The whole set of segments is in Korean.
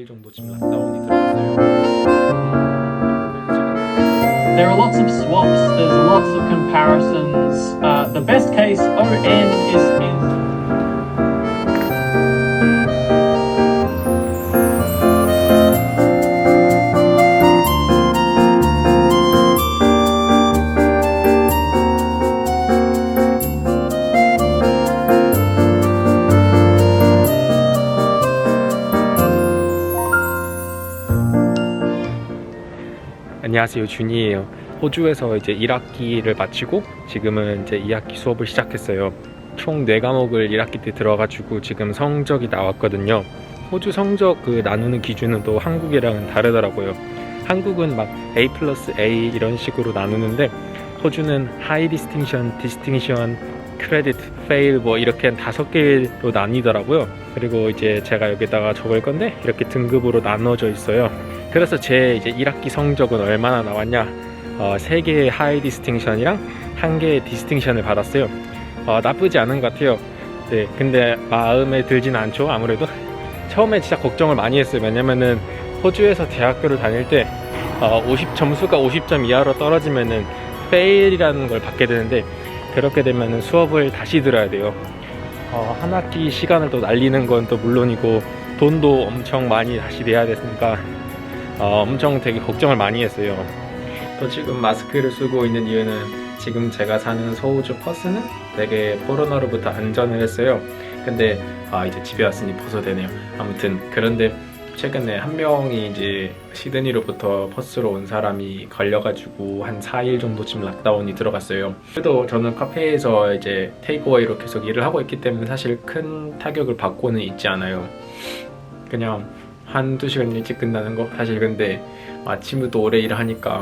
4일 정도쯤 락다운이 들어갔어요. 그래서 지금 There are lots of swaps, there's lots of comparisons. Uh, the best case, ON is, 안녕하세요 준이에요. 호주에서 이제 1학기를 마치고 지금은 이제 2학기 수업을 시작했어요. 총 4과목을 1학기 때 들어가지고 지금 성적이 나왔거든요. 호주 성적 그 나누는 기준은 또 한국이랑은 다르더라고요. 한국은 막 A 플러스 A 이런 식으로 나누는데 호주는 하이 디스팅션, 디스팅션, 크레딧, 페일 뭐 이렇게 한 다섯 개로 나뉘더라고요. 그리고 이제 제가 여기다가 적을 건데 이렇게 등급으로 나눠져 있어요 그래서 제 이제 1학기 성적은 얼마나 나왔냐? 어, 3개의 하이 디스팅션이랑 1개의 디스팅션을 받았어요. 어, 나쁘지 않은 것 같아요. 네, 근데 마음에 들진 않죠. 아무래도 처음에 진짜 걱정을 많이 했어요. 왜냐면은 호주에서 대학교를 다닐 때 어, 50 점수가 50점 이하로 떨어지면은 페일이라는 걸 받게 되는데 그렇게 되면은 수업을 다시 들어야 돼요. 어, 한 학기 시간을 또 날리는 건 또 물론이고 돈도 엄청 많이 다시 내야 됐으니까 어, 엄청 되게 걱정을 많이 했어요. 또 지금 마스크를 쓰고 있는 이유는 지금 제가 사는 서우주 퍼스는 되게 코로나로부터 안전을 했어요. 근데 아, 이제 집에 왔으니 벗어야 되네요. 아무튼 그런데 최근에 한 명이 이제 시드니로부터 퍼스로 온 사람이 걸려가지고 한 4일 정도쯤 락다운이 들어갔어요. 그래도 저는 카페에서 이제 테이크어웨이로 계속 일을 하고 있기 때문에 사실 큰 타격을 받고는 있지 않아요. 그냥 한두 시간 일찍 끝나는 거 사실 근데 아침부터 오래 일을 하니까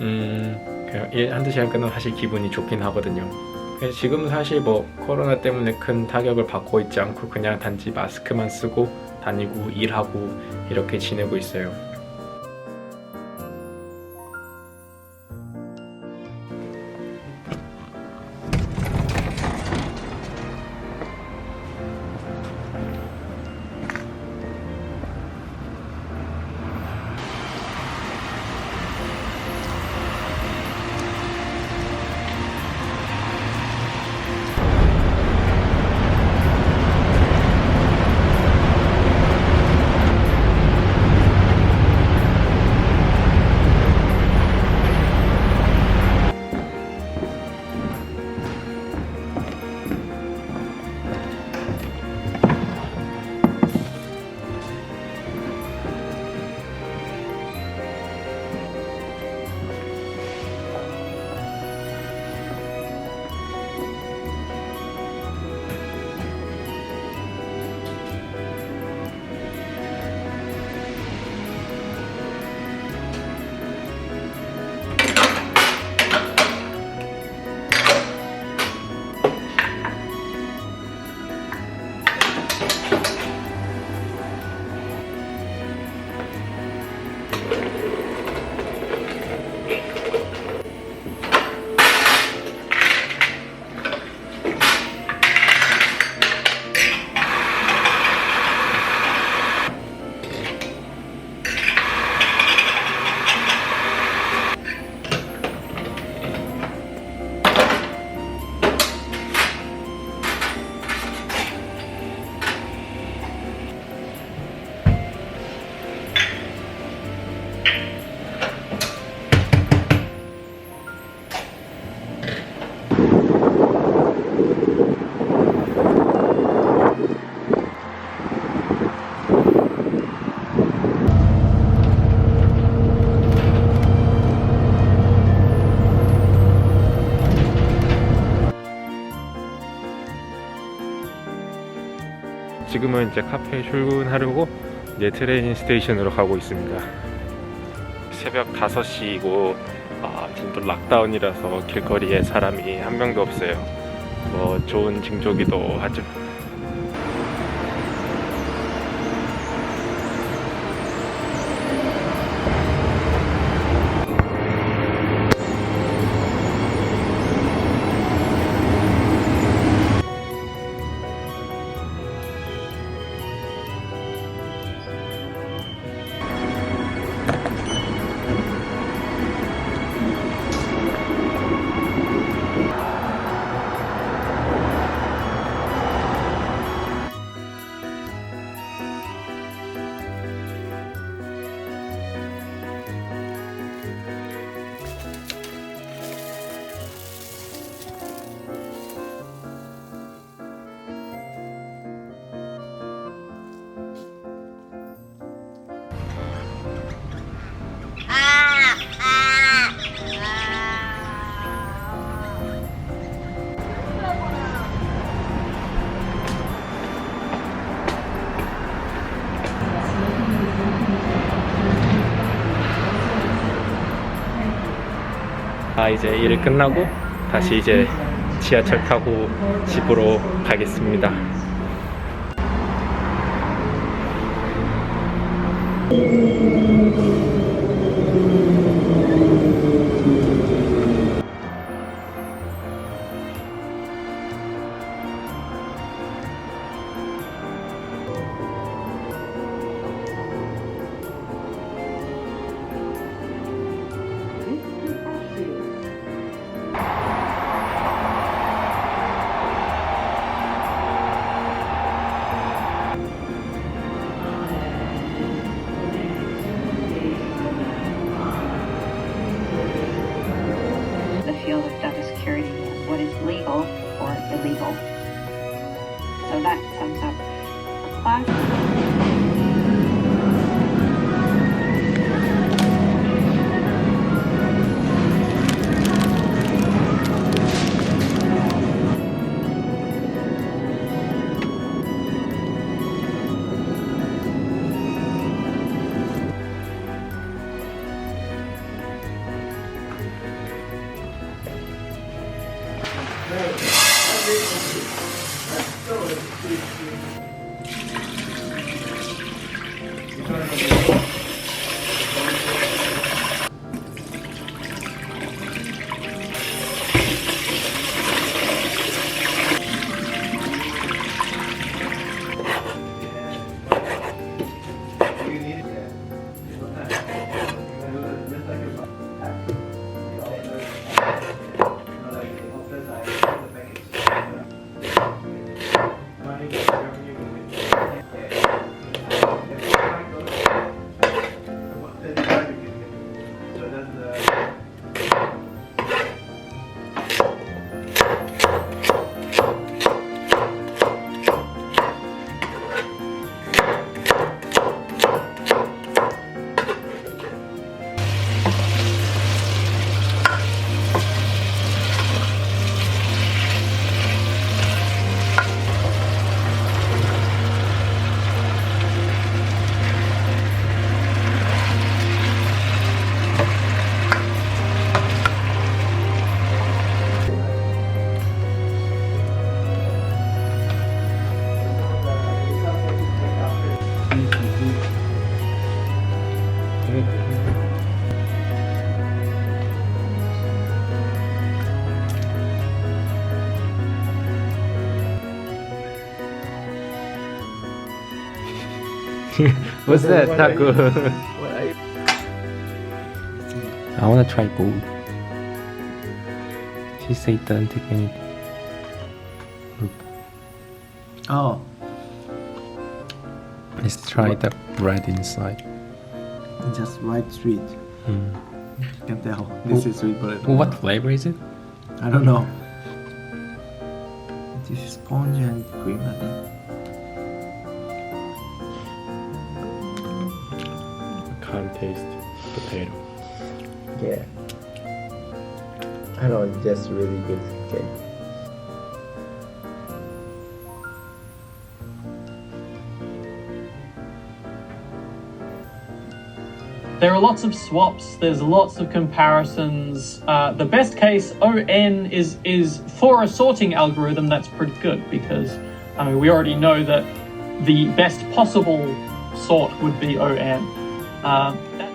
음 그냥 일 한두 시간 끝나면 사실 기분이 좋긴 하거든요. 지금 사실 뭐 코로나 때문에 큰 타격을 받고 있지 않고 그냥 단지 마스크만 쓰고 다니고 일하고 이렇게 지내고 있어요 지금은 이제 카페에 출근하려고 이제 트레인 스테이션으로 가고 있습니다. 새벽 5시이고 아, 지금 또 락다운이라서 길거리에 사람이 한 명도 없어요. 뭐 좋은 징조기도 하죠. 아 이제 일 끝나고 다시 이제 지하철 타고 집으로 가겠습니다. บด้สำหรับบ้าน What's that taco? I wanna try both. She said don't take anything. Oh, Let's try the bread inside. just white sweet. Mm. You can tell this is sweet bread. What flavor is it? I don't know. This is sponge and cream, I think. Can't taste potato. Yeah. I know, it's just really good cake. There are lots of swaps. There's lots of comparisons. Uh, the best case ON is is for a sorting algorithm. That's pretty good because I mean we already know that the best possible sort would be ON. Um,